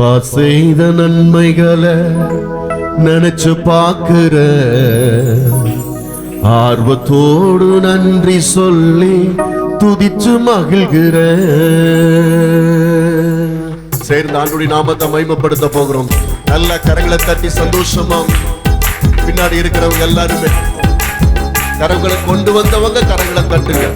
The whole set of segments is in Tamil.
அப்பா செய்த நன்மைகளை நினைச்சு பார்க்கிற ஆர்வத்தோடு நன்றி சொல்லி துதிச்சு மகிழ்கிற. சேர்ந்த ஆண்டுடைய நாமத்தை மைமப்படுத்த போகிறோம். நல்ல கரங்களை தட்டி சந்தோஷமா. பின்னாடி இருக்கிறவங்க எல்லாருமே கரங்களை கொண்டு வந்தவங்க கரங்களை தட்டுங்க.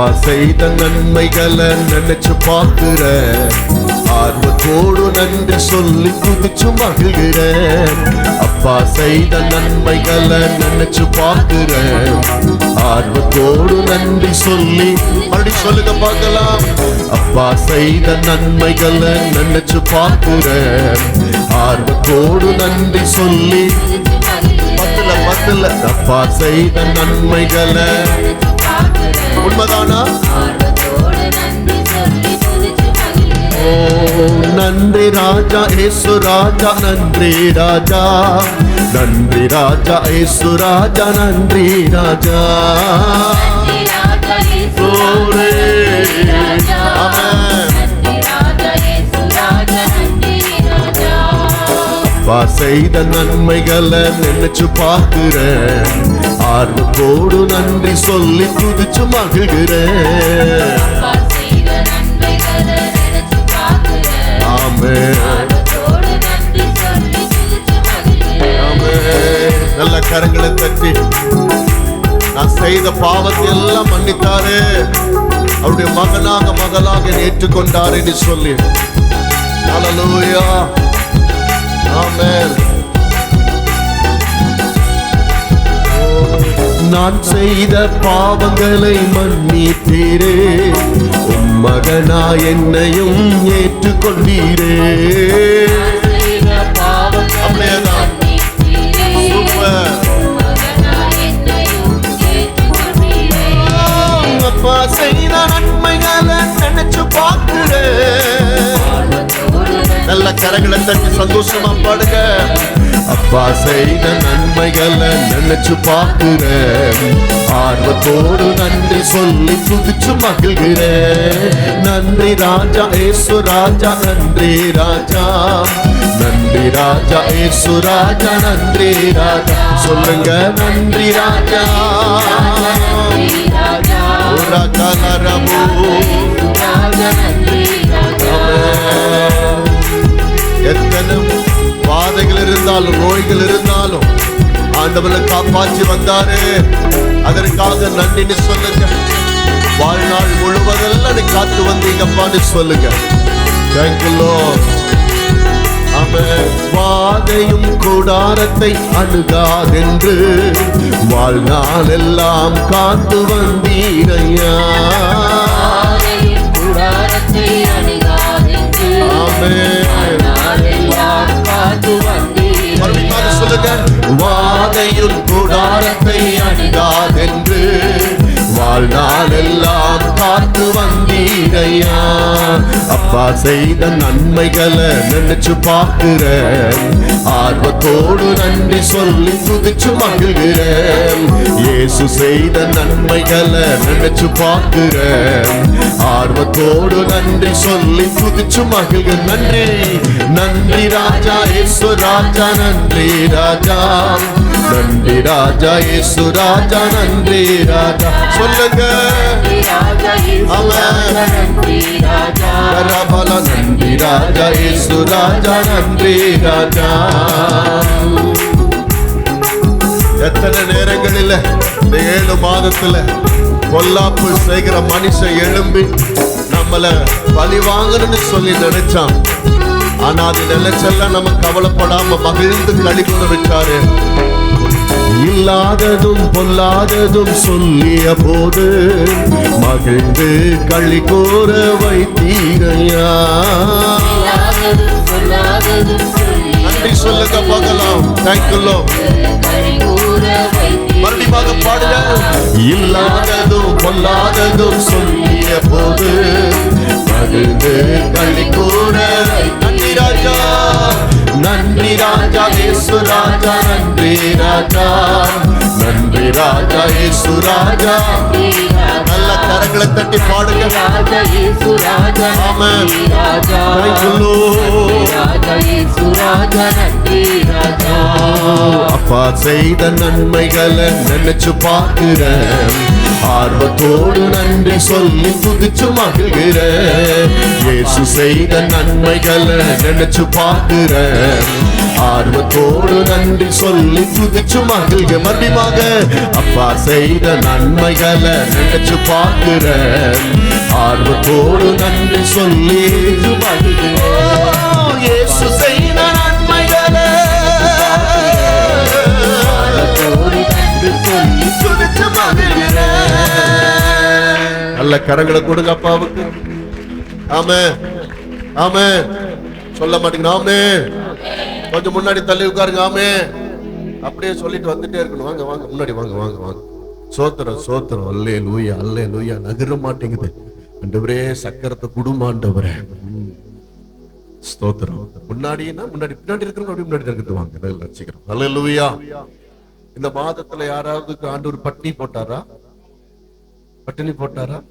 அப்பா செய்த நன்மைகளை நினைச்சு பார்க்கிற. ஆர்வத்தோடு நன்றி சொல்லி குதிச்சு மகிழ்கிற. அப்பா செய்த நன்மைகளை நினைச்சு பார்க்கிற. ஆர்வத்தோடு நன்றி சொல்லி அப்படி சொல்லுங்க பார்க்கலாம். அப்பா செய்த நன்மைகளை நினைச்சு பார்க்கிற. ஆர்வத்தோடு நன்றி சொல்லி. பத்துல பத்துல அப்பா செய்த நன்மைகளை உண்மைதானா? ஓ நன்றி ராஜா ஏசு ராஜா நன்றி ராஜா. நன்றி ராஜா ஏசு ராஜா நன்றி ராஜா. அப்பா செய்த நன்மைகளை நினைச்சு பார்க்கிறேன். ஆர்வத்தோடு நன்றி சொல்லி குதிச்சு மகிழ்கிறேன். ஆமே. நல்ல கரங்களை தட்டி. நான் செய்த பாவத்தை எல்லாம் மன்னித்தாரு. அவருடைய மகனாக மகளாக என்னை ஏற்றுக்கொண்டார் என்று சொல்லி. ஹalleluya ஆமென் நான் செய்த பாவங்களை மன்னித்தீரே. உம் மகனா என்னையும் ஏற்றுக்கொண்டீரே அப்படியேதான். அப்பா செய்த நன்மைகளை நினைச்சு பார்க்கிறேன். கரங்களை தட்டி சந்தோஷமா பாடுங்க. அப்பா செய்த நன்மைகளை நினைச்சு பார்க்கிறேன். ஆர்வத்தோடு நன்றி சொல்லி துதிச்சு மகிழ்கிறேன். நன்றி ராஜா ஏசு ராஜா நன்றி ராஜா. நன்றி ராஜா ஏசு ராஜா நன்றி ராஜா. சொல்லுங்க நன்றி ராஜா. ஒரு கலரமோ எத்தனை பாதைகள் இருந்தாலும் நோய்கள் இருந்தாலும் ஆண்டவனை காப்பாற்றி வந்தாரு. அதற்காக நன்றின்னு சொல்லுங்க. வாழ்நாள் முழுவதெல்லாம் காத்து வந்தீங்கப்பான்னு சொல்லுங்க. தேங்க்யூ அவன் வாதையும் கூடாரத்தை அணுகாதென்று வாழ்நாள் எல்லாம் காத்து வந்தீரையா. மறுபடியும் சொல்லுங்க. வாதையும் கூடாரத்தை அணுகாதென்று வாழ்நாள் எல்லாம் காத்து வந்தீரையா. அப்பா செய்த நன்மைகளை நினைச்சு பார்க்கிறேன். ஆர்வத்தோடு நன்றி சொல்லி துதிச்சு மகிழ்கிறேன். இயேசு செய்த நன்மைகளை நினைச்சு பார்க்கிறேன். ஆர்வத்தோடு நன்றி சொல்லி துதிச்சு மகிழ்க. நன்றி. நன்றி ராஜா இயேசு ராஜா. நன்றி ராஜா. நன்றி ராஜா இயேசு ராஜா. நன்றி ராஜா. சொல்லுங்க. பரபல நன்றி ராஜா. இயேசு ராஜா. நன்றி ராஜா. எத்தனை நேரங்களில்? ஏழு மாதத்துல பொல்லாப்பு செய்கிற மனுஷன் எழும்பி நம்மள பழி வாங்கணும்னு சொல்லி நினைச்சான். ஆனா அது நினைச்செல்லாம் நம்ம கவலைப்படாம மகிழ்ந்து கழிவுற வச்சாரு இல்லாததும் பொல்லாததும் சொல்லிய போது மகிழ்ந்து களி கூற வைத்தீரையா? நன்றி சொல்லுங்க பார்க்கலாம். தேங்க்யூ கண்டிப்பாக பாடுக இல்லாததும் பொல்லாததும் சொல்லிய போது மகிழ்ந்து களி கூற நன்றி ராஜா. நன்றி ராஜா ஏசு ராஜா நன்றி ராஜா. நன்றி ராஜா ஏசு ராஜா. நல்ல கரங்களை தட்டி பாடுங்க. ராஜா ஏசு ராஜா. ஆமென். ராஜா. ராஜா ஏசு ராஜா. நன்றி ராஜா. அப்பா செய்த நன்மைகளை நினைச்சு பார்க்கிறேன். ஆர்வத்தோடு நன்றி சொல்லி துதிச்சு மகிழ்கிறேன். இயேசு செய்த நன்மைகளை நினைச்சு பார்க்கிறேன். ஆர்வத்தோடு நன்றி சொல்லி துதிச்சு மகிழ்க மறுபடியுமாக அப்பா செய்த நன்மைகளை நினைச்சு பார்க்கிறேன். ஆர்வத்தோடு நன்றி சொல்லி மகிழ்கிறேன். நல்ல கரங்களை கொடுங்க அப்பாவுக்கு. ஆமே ஆமே சொல்ல மாட்டேங்க ஆமே கொஞ்சம் முன்னாடி தள்ளி உட்காருங்க. ஆமே அப்படியே சொல்லிட்டு வந்துட்டே இருக்கணும். வாங்க வாங்க. முன்னாடி வாங்க வாங்க வாங்க. சோத்திரம் சோத்திரம். அல்லே லூயா அல்லே லூயா நகர மாட்டேங்குது. ஆண்டவரே சக்கரத்தை குடும்பாண்டவரே ஸ்தோத்திரம். முன்னாடினா முன்னாடி பின்னாடி இருக்கிறவங்க அப்படியே முன்னாடி இருக்கிறது வாங்க. நல்லா சீக்கிரம் அல்ல லூயா இந்த மாதத்துல யாராவது ஆண்டவர் பட்டி போட்டாரா? பட்டினி போட்டாரா?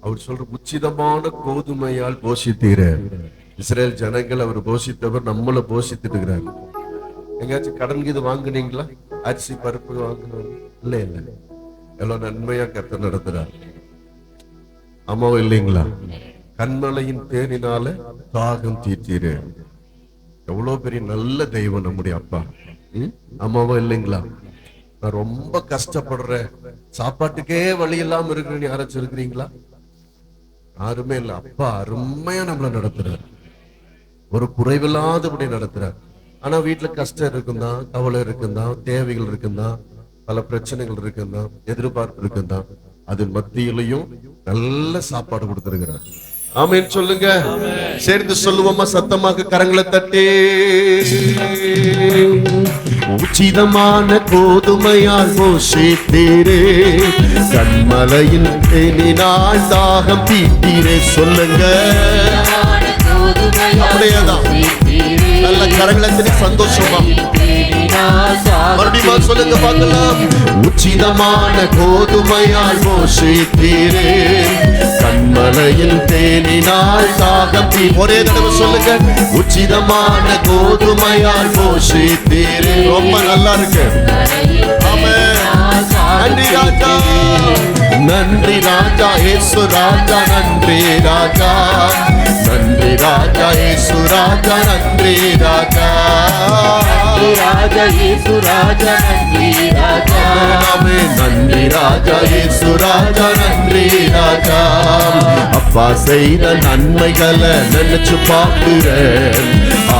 அவர் சொல்ற உச்சிதமான கோதுமையால் போஷித்தீர. இஸ்ரேல் ஜனங்கள் அவர் போஷித்தவர் நம்மள போஷித்துட்டு இருக்கிறார் எங்கேயாச்சும் கடன் இது வாங்குனீங்களா? அரிசி பருப்பு வாங்கினோம். இல்ல இல்ல. எவ்வளவு நன்மையா கத்த நடத்துறார். அம்மாவும் இல்லைங்களா? கண்மலையின் தேனினால தாகம் தீர்த்தீரு. எவ்வளவு பெரிய நல்ல தெய்வம் நம்முடைய அப்பா. ம்? இல்லைங்களா? நான் ரொம்ப கஷ்டப்படுறேன். சாப்பாட்டுக்கே வழி இல்லாம இருக்கிறேன்னு யாராச்சும் இருக்கிறீங்களா யாருமே இல்ல. அப்பா அருமையா நம்மளை நடத்துறாரு. ஒரு குறைவில்லாதபடி நடத்துறாரு. ஆனா வீட்டுல கஷ்டம் இருக்குந்தான் கவலை இருக்குந்தான் தேவைகள் இருக்குந்தான் பல பிரச்சனைகள் இருக்குந்தான் எதிர்பார்ப்பு இருக்குந்தான் அது மத்தியிலையும் நல்ல சாப்பாடு கொடுத்துருக்கிறார். ஆமீன் சொல்லுங்க. சேர்ந்து சொல்லுவோமா சத்தமாக கரங்களை தட்டி. உச்சிதமான கோதுமையால் போஷித்தீரே கண்மலையில் தேனினால் தாகம் தீட்டீரே சொல்லுங்க. அப்படியேதான். நல்ல கரங்களை தட்டி சந்தோஷமா? மறுபடியும் சொல்லுங்க பார்க்கலாம். உச்சிதமான கோதுமையால் போஷித்தீரே கண்மலையில் தேனினால் தாகம் தீ ஒரே தடவை சொல்லுங்க. உச்சிதமான கோதுமையால் போஷித்தீரே ரொம்ப நல்லா இருக்கு. நன்றி ராஜா. நன்றி ராஜா. ஏசு ராஜா. நன்றி ராஜா. நன்றி ராஜா. ஏசு ராஜா. நன்றி ராஜா. ராஜா. இயேசு ராஜா. நன்றி ராஜா. நன்றி ராஜா. ஏசு ராஜா. நன்றி ராஜா அப்பா செய்த நன்மைகளை நினைச்சு பார்க்கிறேன்.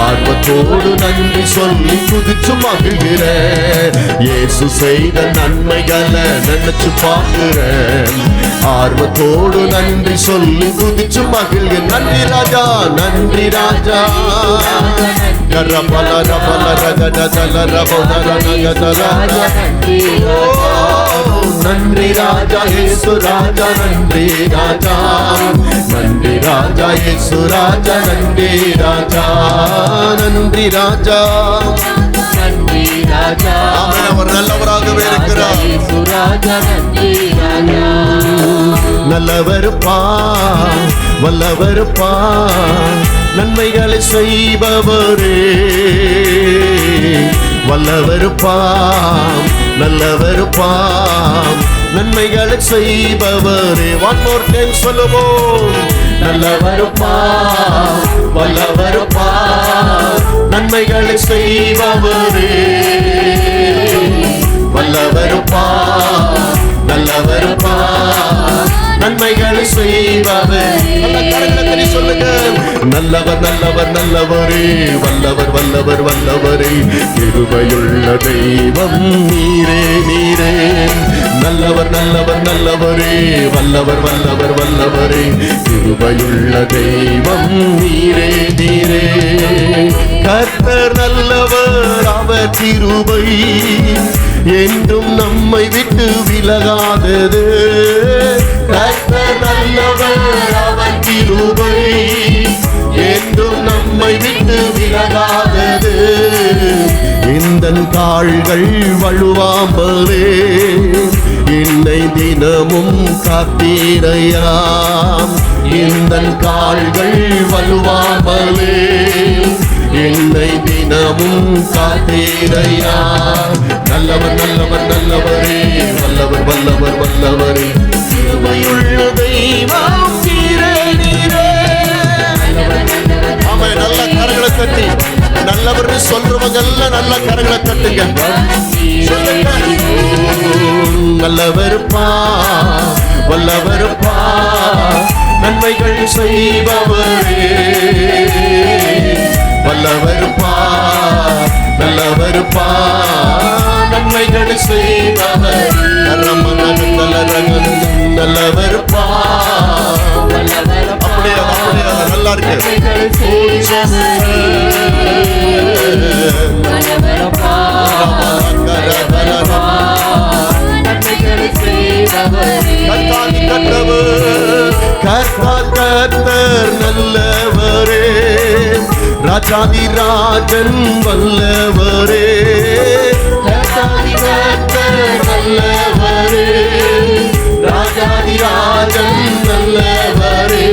ஆர்வத்தோடு நன்றி சொல்லி குதிச்சு மகிழ்கிறேன். இயேசு செய்த நன்மைகளை நினைச்சு பார்க்கிறேன். ஆர்வத்தோடு நன்றி சொல்லி குதிச்சு மகிழ்கிறேன். நன்றி ராஜா நன்றி ராஜா. ரபல ரபல ரகட தல ரபோதர நகதர ராஜா நன்றி ராஜா இயேசு ராஜா நன்றி ராஜா. நன்றி ராஜா இயேசு ராஜா நன்றி ராஜா. நன்றி ராஜா. நன்றி ராஜா. அவர் நல்லவராகவே இருக்கிறார். இயேசு ராஜா நன்றி ராஜா. நல்லவருப்பா வல்லவருப்பா. நன்மைகளை செய்பவரே. வல்லவருப்பாம் நல்லவருப்பாம் நன்மைகளை செய்பவரே ஒன் மோர் டைம் சொல்லுவோம். நல்லவருப்பா வல்லவருப்பா நன்மைகளை செய்பவரே. வல்லவருப்பாம் நல்லவருப்பாம் நன்மைகளை தட்டி சொல்லுங்க. நல்லவர் நல்லவர் நல்லவரே. வல்லவர் வல்லவர் வல்லவரே. கிருபையுள்ள தெய்வம் நீரே நீரே. நல்லவர் நல்லவர் நல்லவரே. வல்லவர் வல்லவர் வல்லவரே. கிருபையுள்ள தெய்வம் நீரே நீரே. கர்த்தர் நல்லவர் அவர் கிருபை. என்றும் நம்மை விட்டு விலகாதது. கர்த்தர் நல்லவர் அவர் கிருபை என்றும் நம்மை விட்டு விலகாதது. கால்கள் வழுவாமலே என்னை தினமும் காத்தீரையாம். இந்த கால்கள் வலுவாமலே என்னை தினமும் காத்தீரையா நல்லவர் நல்லவர் நல்லவரே வல்லவர் வல்லவர் வல்லவரே. கிருபையுள்ள தெய்வம் நீரே, நல்ல கரங்களை தட்டி நல்லவர்னு சொல்றவங்க எல்லாம் நல்ல கரங்களை தட்டுங்க நல்லவருப்பா வல்லவருப்பா நன்மைகள் செய்பவரே. வல்லவருப்பா நல்லவருப்பா நன்மைகள் செய்பவர். நல்லவருப்பா அப்படியே அப்படியே நல்லா இருக்கு. கர்த்தா கர்த்தர் நல்லவரே. ராஜாதி ராஜன் வல்லவரே. நல்லவரே ராஜாதி ராஜன் நல்லவரே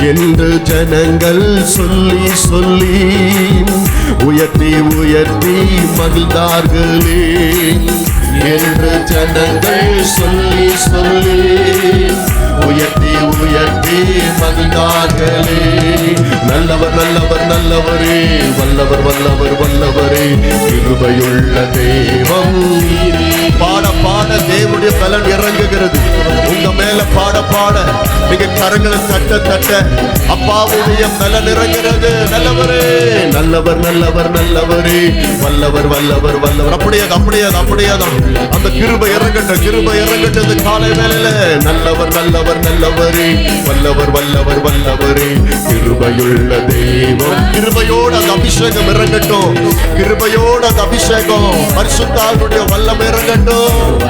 என்று ஜனங்கள் சொல்லி சொல்லி உயர்த்தி உயர்த்தி மகிழ்ந்தார்களே. என்று ஜனங்கள் சொல்லி சொல்லி உயர்த்தி உயர்த்தி மகிழ்ந்தார்களே. நல்லவர் நல்லவர் நல்லவரே. வல்லவர் வல்லவர் வல்லவரே. கிருபையுள்ள தெய்வம் பாட பாட தேவனுடைய பலன் இறங்குகிறது. பாட பாட. மிக கரங்களை தட்ட தட்ட. அப்பாவுடைய நல நிறங்கிறது நல்லவரே. நல்லவர் நல்லவர் நல்லவரே. வல்லவர் வல்லவர் வல்லவர். அப்படியாது அப்படியாது அப்படியாது அந்த கிருபை இறங்கட்டும் கிருபை இறங்கட்டது இந்த காலை வேலையில நல்லவர் நல்லவர் நல்லவரே. வல்லவர் வல்லவர் வல்லவரே. கிருபையுள்ள தெய்வம். கிருபையோட அந்த அபிஷேகம் இறங்கட்டும். கிருபையோட அந்த அபிஷேகம். பரிசுத்தாருடைய வல்லம் இறங்கட்டும்.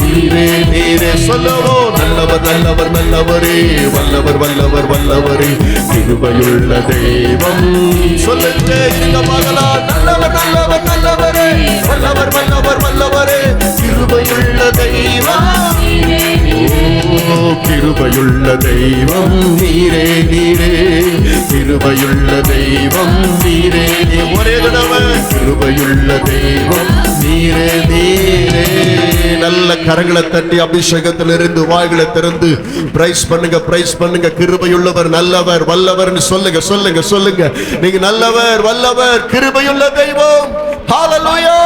நீரே நீரே சொல்லவோ? நல்லவர் நல்லவர் நல்லவரே. வல்லவர் வல்லவர் வல்லவரே. கிருபையுள்ள தெய்வம். சொல்லுங்க இந்த மகளா நல்லவர் நல்லவர் நல்லவரே. வல்லவர் வல்லவர் வல்லவரே. கிருபையுள்ள தெய்வம். ஓ, கிருபையுள்ள தெய்வம். நீரே நீரே. கிருபையுள்ள தெய்வம். நீரே ஒரே தடவை கிருபையுள்ள தெய்வம். நீரே நீரே. நல்ல கரங்களை தட்டி அபிஷேகத்திலிருந்து வாய்களை திறந்து பிரைஸ் பண்ணுங்க பிரைஸ் பண்ணுங்க. கிருபையுள்ளவர் நல்லவர் வல்லவர் சொல்லுங்க சொல்லுங்க சொல்லுங்க. நீங்க நல்லவர் வல்லவர் கிருபையுள்ள தெய்வம். ஹalleluya